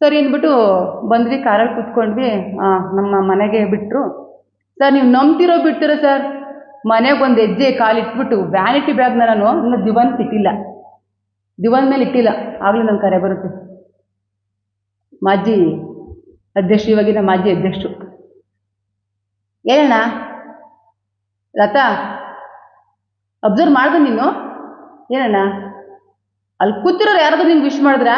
ಸರಿ ಅಂದ್ಬಿಟ್ಟು ಬಂದ್ವಿ, ಕಾರಲ್ಲಿ ಕೂತ್ಕೊಂಡ್ವಿ. ನಮ್ಮ ಮನೆಗೆ ಬಿಟ್ಟರು ಸರ್, ನೀವು ನಂಬ್ತಿರೋ ಬಿಡ್ತೀರೋ ಸರ್? ಮನೆಗೆ ಒಂದು ಹೆಜ್ಜೆ, ಕಾಲು ಇಟ್ಬಿಟ್ಟು ವ್ಯಾನಿಟಿ ಬ್ಯಾಗ್ನ ನಾನು ಇನ್ನು ದಿವಾನ್ ಇಟ್ಟಿಲ್ಲ. ದಿವಾನ್ ಮೇಲೆ ಇಟ್ಟಿಲ್ಲ. ಆಗಲೂ ನನ್ನ ಕರೆ ಬರುತ್ತೆ. ಮಾಜಿ ಅಧ್ಯಕ್ಷ, ಇವಾಗಿನ ಮಾಜಿ ಅಧ್ಯಕ್ಷರು ಏನಣ್ಣ ಲತಾ ಅಬ್ಸರ್ವ್ ಮಾಡ್ದೆ ನೀನು. ಏನಣ್ಣ ಅಲ್ಲಿ ಕೂತಿರೋರು ಯಾರಾದ್ರೂ ನಿಂಗೆ ವಿಶ್ ಮಾಡಿದ್ರಾ?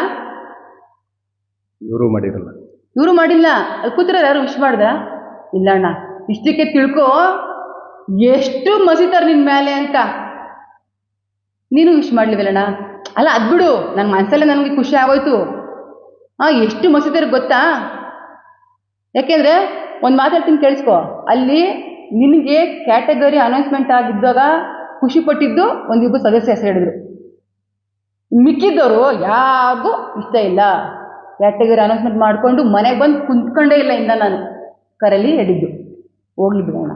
ಇವರು ಮಾಡಿರಲ್ಲ. ಇವರು ಮಾಡಿಲ್ಲ. ಅಲ್ಲಿ ಕೂತಿರೋ ಯಾರು ವಿಶ್ ಮಾಡ್ದ? ಇಲ್ಲ ಅಣ್ಣ. ಇಷ್ಟಕ್ಕೆ ತಿಳ್ಕೊ. ಎಷ್ಟು ಮಸಿತಾರೆ ನಿನ್ನ ಮೇಲೆ ಅಂತ. ನೀನು ವಿಶ್ ಮಾಡ್ಲಿವಲ್ಲಣ್ಣ ಅಲ್ಲ, ಅದು ಬಿಡು. ನನ್ನ ಮನಸ್ಸಲ್ಲೇ ನನಗೆ ಖುಷಿ ಆಗೋಯ್ತು. ಹಾಂ ಎಷ್ಟು ಮಸಿತಾರೆ ಗೊತ್ತಾ? ಯಾಕೆಂದರೆ ಒಂದು ಮಾತಾಡ್ತೀನಿ ಕೇಳಿಸ್ಕೊ. ಅಲ್ಲಿ ನಿನಗೆ ಕ್ಯಾಟಗರಿ ಅನೌನ್ಸ್ಮೆಂಟ್ ಆಗಿದ್ದಾಗ ಖುಷಿ ಪಟ್ಟಿದ್ದು ಒಂದಿಬ್ಬರು ಸದಸ್ಯ ಹೆಸರು ಹೇಳಿದ್ರು. ಮಿಕ್ಕಿದ್ದವರು ಯಾರಿಗೂ ಇಷ್ಟ ಇಲ್ಲ. ಕ್ಯಾಟಗರಿ ಅನೌನ್ಸ್ಮೆಂಟ್ ಮಾಡಿಕೊಂಡು ಮನೆಗೆ ಬಂದು ಕುಂತ್ಕೊಂಡೇ ಇಲ್ಲ ಇಂದ ನಾನು ಕರಲ್ಲಿ ಹೇಳಿದ್ದು ಹೋಗ್ಲಿ ಬಿಡೋಣ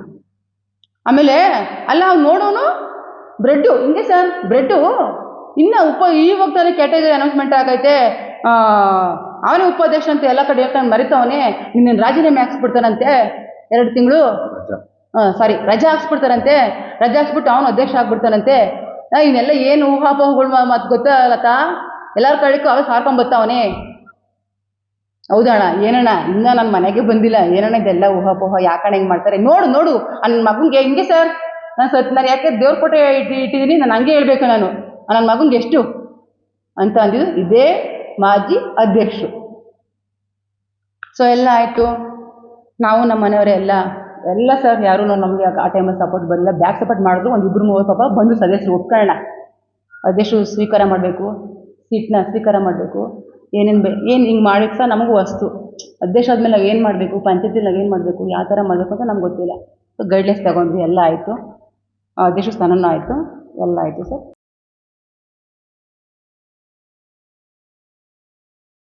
ಆಮೇಲೆ ಅಲ್ಲ ಅವ್ನು ನೋಡೋನು ಬ್ರೆಡ್ಡು. ಹಿಂಗೆ ಸರ್ ಬ್ರೆಡ್ಡು. ಇನ್ನು ಉಪ ಇವಾಗ ತಾನೇ ಕ್ಯಾಟಗರಿ ಅನೌನ್ಸ್ಮೆಂಟ್ ಆಗೈತೆ. ಅವನೇ ಉಪಾಧ್ಯಕ್ಷ ಅಂತ ಎಲ್ಲ ಕಡೆ ಹೇಳ್ತಾನೆ ಮರಿತವನೇ. ನಿನ್ನ ರಾಜೀನಾಮೆ ಹಾಕ್ಸ್ಬಿಡ್ತಾನಂತೆ ಎರಡು ತಿಂಗಳು. ಹಾಂ ಸಾರಿ ರಜೆ ಹಾಕ್ಸ್ಬಿಡ್ತಾರಂತೆ. ರಜೆ ಹಾಕ್ಸ್ಬಿಟ್ಟು ಅವನು ಅಧ್ಯಕ್ಷ ಆಗ್ಬಿಡ್ತಾನಂತೆ. ಇನ್ನೆಲ್ಲ ಇವನ್ನೆಲ್ಲ ಏನು ಊಹಾಪೋಹಗಳು ಮತ್ತು ಗೊತ್ತಾಗತ್ತಾ ಎಲ್ಲರ ಕಡೆಗೂ ಅವೇ ಸಾರ್ಕೊಂಬರ್ತಾವನೇ ಹೌದಣ್ಣ ಏನಣ್ಣ, ಇನ್ನ ನನ್ನ ಮನೆಗೆ ಬಂದಿಲ್ಲ, ಏನಣ್ಣ ಇದೆಲ್ಲ ಊಹಾಪೋಹ, ಯಾಕಣ್ಣ ಹೆಂಗೆ ಮಾಡ್ತಾರೆ? ನೋಡು ನೋಡು ನನ್ನ ಮಗನಿಗೆ ಹಿಂಗೆ ಸರ್ ನಾನು ಸತ್ ನಾನು ಯಾಕೆ ದೇವ್ರ ಕೊಟ್ಟೆ ಇಟ್ಟು ಇಟ್ಟಿದ್ದೀನಿ ನಾನು ಹಂಗೆ ಹೇಳ್ಬೇಕು ನಾನು. ನನ್ನ ಮಗನಿಗೆ ಎಷ್ಟು? ಅಂತ ಅಂದಿದ್ದು ಇದೇ ಮಾಜಿ ಅಧ್ಯಕ್ಷರು. ಸೊ ಎಲ್ಲ ಆಯಿತು. ನಾವು ನಮ್ಮ ಮನೆಯವರೇ ಎಲ್ಲ ಎಲ್ಲ ಸರ್ ಯಾರೂ ನಮಗೆ ಆ ಟೈಮಲ್ಲಿ ಸಪೋರ್ಟ್ ಬರಲಿಲ್ಲ. ಬ್ಯಾಕ್ ಸಪೋರ್ಟ್ ಮಾಡಿದ್ರು, ಒಂದು ಇಬ್ಬರು ಮೂವತ್ತು ಪಾಪ ಬಂದು ಸದಸ್ಯರು ಒಪ್ಕೊಳ್ಳೋಣ ಅಧ್ಯಕ್ಷರು ಸ್ವೀಕಾರ ಮಾಡಬೇಕು ಸೀಟ್ನ ಸ್ವೀಕಾರ ಮಾಡಬೇಕು. ಏನೇನು ಬೇ, ಏನು ಹಿಂಗೆ ಮಾಡಿಕ್ಕೆ ಸಹ ನಮಗೂ ವಸ್ತು ಅಧ್ಯಕ್ಷ ಆದಮೇಲೆ ನಾವು ಏನು ಮಾಡಬೇಕು? ಪಂಚಾಯತಿಲಿ ಏನು ಮಾಡಬೇಕು? ಯಾವ ಥರ ಮಾಡಬೇಕು ಅಂತ ನಮ್ಗೆ ಗೊತ್ತಿಲ್ಲ. ಸೊ ಗೈಡ್ಲೈನ್ಸ್ ತಗೊಂಡ್ವಿ, ಎಲ್ಲ ಆಯಿತು. ಅಧ್ಯಕ್ಷ ಸ್ಥಾನನೂ ಆಯಿತು. ಎಲ್ಲ ಆಯಿತು ಸರ್.